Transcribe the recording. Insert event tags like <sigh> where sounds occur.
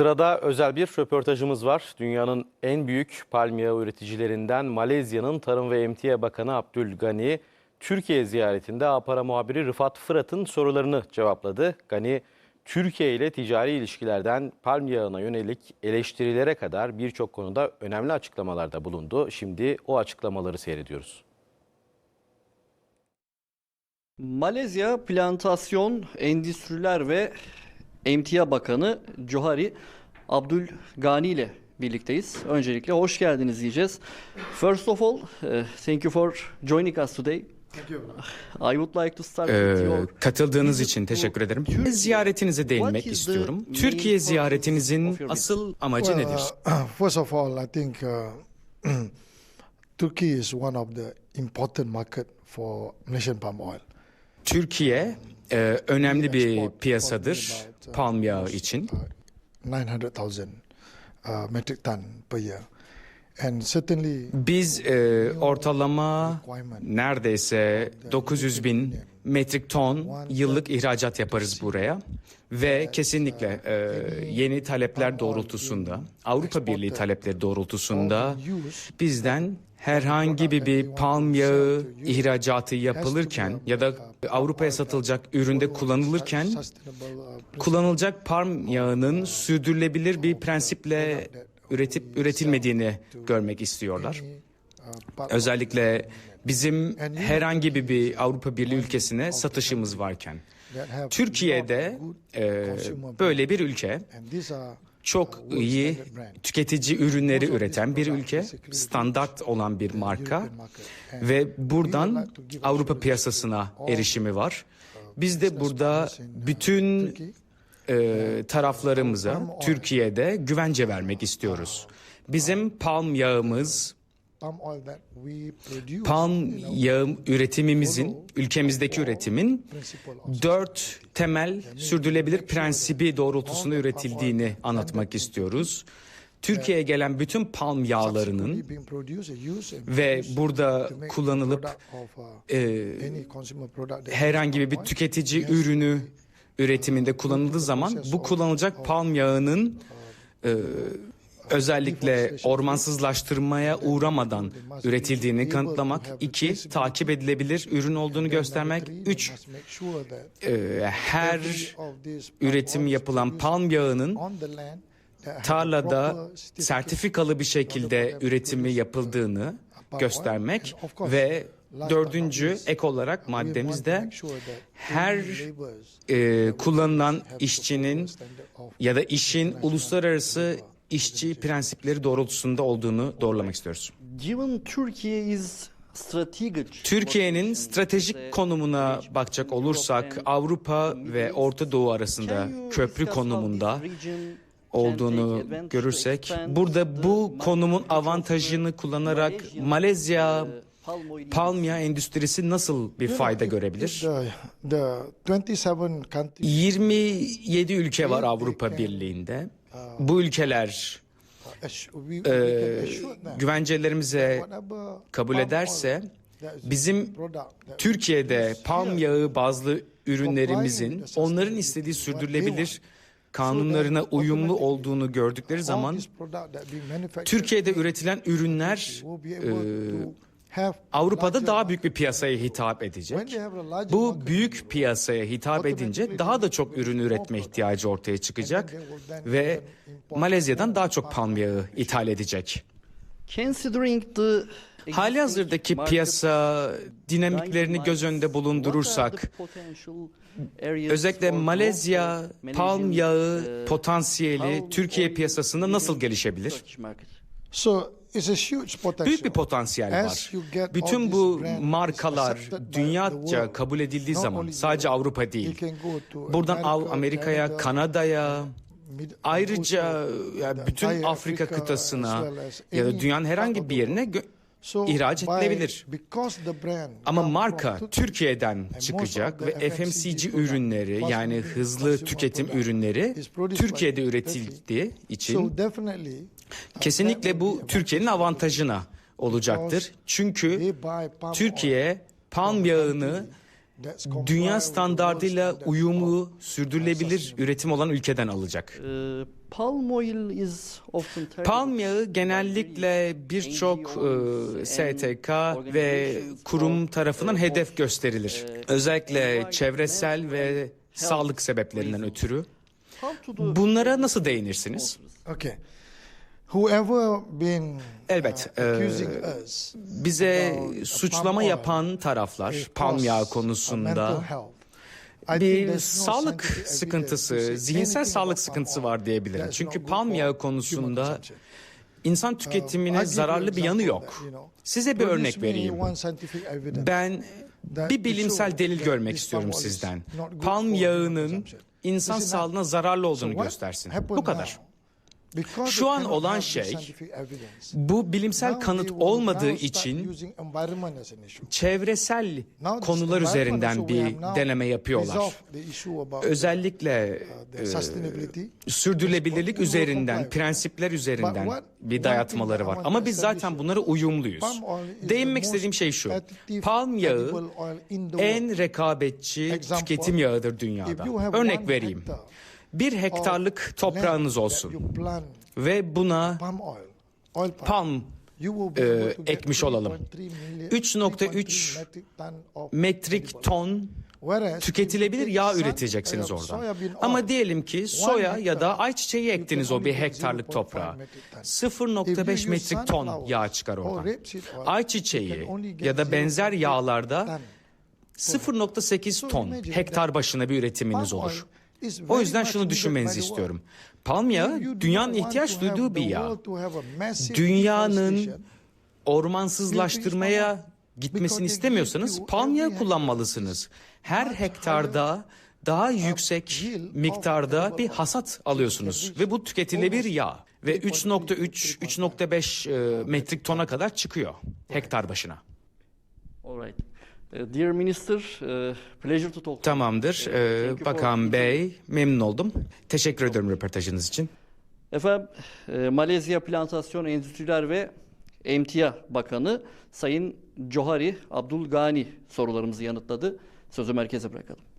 Sırada özel bir röportajımız var. Dünyanın en büyük palm yağı üreticilerinden Malezya'nın Tarım ve Emtia Bakanı Abdülgani, Türkiye ziyaretinde Apara muhabiri Rıfat Fırat'ın sorularını cevapladı. Gani, Türkiye ile ticari ilişkilerden palm yağına yönelik eleştirilere kadar birçok konuda önemli açıklamalarda bulundu. Şimdi o açıklamaları seyrediyoruz. Malezya Plantasyon, Endüstriler ve Emtia Bakanı Johari Abdülgani ile birlikteyiz. Öncelikle hoş geldiniz diyeceğiz. First of all, eh, thank you for joining us today. I would like to start with Ee, your katıldığınız visit için teşekkür ederim. Türkiye. Ziyaretinize değinmek istiyorum. Türkiye ziyaretinizin asıl amacı Well, nedir? uh, first of all, I think uh, <clears throat> Turkey is one of the important market for Malaysian palm oil. Türkiye e, önemli bir piyasadır uh, palm yağı için. uh, 900,000 uh, metric ton per year. And certainly Biz e, ortalama neredeyse 900 bin metrik ton yıllık ihracat yaparız buraya. Ve kesinlikle e, yeni talepler doğrultusunda, Avrupa Birliği talepleri doğrultusunda bizden herhangi bir, bir palm yağı ihracatı yapılırken ya da Avrupa'ya satılacak üründe kullanılırken kullanılacak palm yağının sürdürülebilir bir prensiple üretip üretilmediğini görmek istiyorlar. Özellikle bizim herhangi bir, bir Avrupa Birliği ülkesine satışımız varken. Türkiye'de e, böyle bir ülke çok iyi tüketici ürünleri üreten bir ülke, standart olan bir marka ve buradan Avrupa piyasasına erişimi var. Biz de burada bütün e, taraflarımıza Türkiye'de güvence vermek istiyoruz. Bizim palm yağımız, palm yağı üretimimizin, ülkemizdeki üretimin dört temel sürdürülebilir prensibi doğrultusunda üretildiğini anlatmak istiyoruz. Türkiye'ye gelen bütün palm yağlarının ve burada kullanılıp e, herhangi bir tüketici ürünü üretiminde kullanıldığı zaman bu kullanılacak palm yağının e, özellikle ormansızlaştırmaya uğramadan üretildiğini kanıtlamak. iki takip edilebilir ürün olduğunu göstermek. Üç, e, her üretim yapılan palm yağının tarlada sertifikalı bir şekilde üretimi yapıldığını göstermek ve dördüncü ek olarak maddemizde her e, kullanılan işçinin ya da işin uluslararası işçi prensipleri doğrultusunda olduğunu doğrulamak istiyoruz. Given Turkey is strategic Türkiye'nin stratejik konumuna bakacak olursak Avrupa ve Orta Doğu arasında köprü konumunda olduğunu görürsek burada bu konumun avantajını kullanarak Malezya palm yağı endüstrisi nasıl bir fayda görebilir? The, the 27 countries 27 ülke var Avrupa Birliği'nde. Bu ülkeler e, güvencelerimize kabul ederse bizim Türkiye'de palm yağı bazlı ürünlerimizin onların istediği sürdürülebilir kanunlarına uyumlu olduğunu gördükleri zaman Türkiye'de üretilen ürünler will Avrupa'da daha büyük bir piyasaya hitap edecek. Bu büyük piyasaya hitap edince daha da çok ürün üretme ihtiyacı ortaya çıkacak ve Malezya'dan daha çok palm yağı ithal edecek. Hali hazırdaki piyasa dinamiklerini göz önünde bulundurursak özellikle Malezya palm yağı potansiyeli Türkiye piyasasında nasıl gelişebilir? So. Büyük bir potansiyel var. Bütün bu markalar dünyaca kabul edildiği zaman sadece Avrupa değil. Buradan Amerika'ya, Kanada'ya, ayrıca bütün Afrika kıtasına ya da dünyanın herhangi bir yerine ihraç edilebilir. Ama marka Türkiye'den çıkacak ve FMCG ürünleri yani hızlı tüketim ürünleri Türkiye'de üretildiği için uh, kesinlikle bu Türkiye'nin avantajına olacaktır. Çünkü Türkiye palm yağını dünya standard uyumlu, uh, sürdürülebilir üretim olan ülkeden alacak. Ee, palm yağı genellikle birçok e, STK ve kurum tarafından hedef gösterilir. Özellikle çevresel ve sağlık sebeplerinden ötürü. Bunlara nasıl değinirsiniz? Okay. Been uh, e, Bize suçlama yapan taraflar palm yağı konusunda bir sağlık sıkıntısı, zihinsel sağlık sıkıntısı var diyebilirim. Çünkü palm yağı konusunda insan Uh, tüketimine zararlı bir yanı yok. Size bir örnek vereyim. Ben bir bilimsel delil görmek istiyorum sizden. Palm yağının insan sağlığına zararlı olduğunu göstersin. Bu kadar. Şu an olan şey, Bu bilimsel kanıt olmadığı için çevresel konular üzerinden bir deneme yapıyorlar. Özellikle uh, the e, sürdürülebilirlik üzerinden, prensipler üzerinden bir dayatmaları var. Ama biz zaten bunlara uyumluyuz. Değinmek istediğim şey şu. Palm yağı en rekabetçi tüketim yağıdır dünyada. Örnek vereyim. Bir hektarlık toprağınız land olsun ve buna palm e, ekmiş olalım. 3.3 million- 3.3 3.3 metric ton of metrik ton tüketilebilir yağ üreteceksiniz uh, oradan. soybean Ama diyelim ki soya ya da ayçiçeği ektiniz o bir hektarlık 0.5 toprağa. metric ton. 0.5 If you use metrik ton yağ çıkar or oradan. Ayçiçeği ya da benzer 0.8 yağlarda ton. 0.8 So ton hektar başına bir üretiminiz olur. O yüzden şunu düşünmenizi istiyorum. Palm yağı dünyanın ihtiyaç duyduğu bir yağ. Dünyanın ormansızlaştırmaya gitmesini istemiyorsanız palm yağı kullanmalısınız. Her hektarda daha yüksek miktarda bir hasat alıyorsunuz ve bu tüketilebilir yağ ve 3.3-3.5 e, metrik tona kadar çıkıyor hektar başına. Alright. Uh, Dear Minister, uh, pleasure to talk. Tamamdır. Ee, Bakan. Bey memnun oldum. Teşekkür ederim röportajınız için. Efendim, e, Malezya Plantasyon Endüstriler ve Emtia Bakanı Sayın Johari Abdul Gani sorularımızı yanıtladı. Sözü merkeze bırakalım.